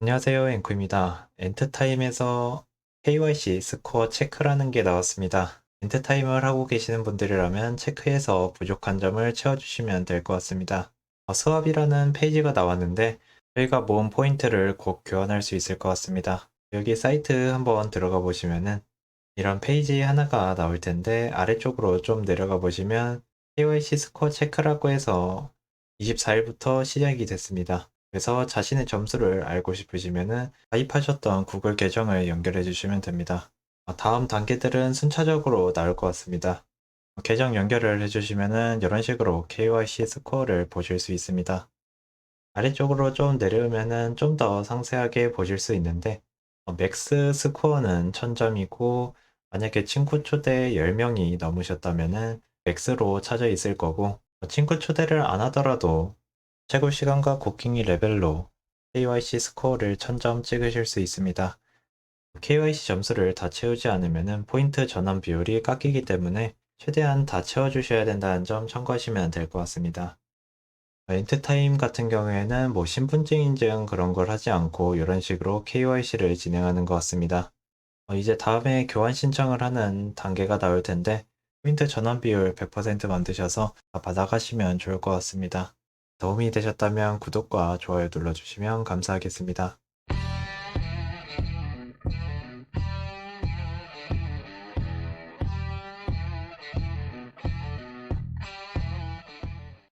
안녕하세요. 앵커입니다. 엔트타임에서 KYC 스코어 체크라는 게 나왔습니다. 엔트타임을 하고 계시는 분들이라면 체크해서 부족한 점을 채워주시면 될 것 같습니다. 어, 수업이라는 페이지가 나왔는데 저희가 모은 포인트를 곧 교환할 수 있을 것 같습니다. 여기 사이트 한번 들어가 보시면은 이런 페이지 하나가 나올 텐데 아래쪽으로 좀 내려가 보시면 KYC 스코어 체크라고 해서 24일부터 시작이 됐습니다. 그래서 자신의 점수를 알고 싶으시면은 가입하셨던 구글 계정을 연결해 주시면 됩니다. 어, 다음 단계들은 순차적으로 나올 것 같습니다. 어, 계정 연결을 해주시면은 이런 식으로 KYC 스코어를 보실 수 있습니다. 아래쪽으로 좀 내려오면은 좀 더 상세하게 보실 수 있는데 어, 맥스 스코어는 1000점이고 만약에 친구 초대 10명이 넘으셨다면은 맥스로 찾아 있을 거고 어, 친구 초대를 안 하더라도 최고 시간과 곡킹이 레벨로 KYC 스코어를 1000점 찍으실 수 있습니다. KYC 점수를 다 채우지 않으면 포인트 전환 비율이 깎이기 때문에 최대한 다 채워주셔야 된다는 점 참고하시면 될 것 같습니다. 엔트타임 같은 경우에는 뭐 신분증 인증 그런 걸 하지 않고 이런 식으로 KYC를 진행하는 것 같습니다. 어, 이제 다음에 교환 신청을 하는 단계가 나올 텐데 포인트 전환 비율 100% 만드셔서 다 받아가시면 좋을 것 같습니다. 도움이 되셨다면 구독과 좋아요 눌러주시면 감사하겠습니다.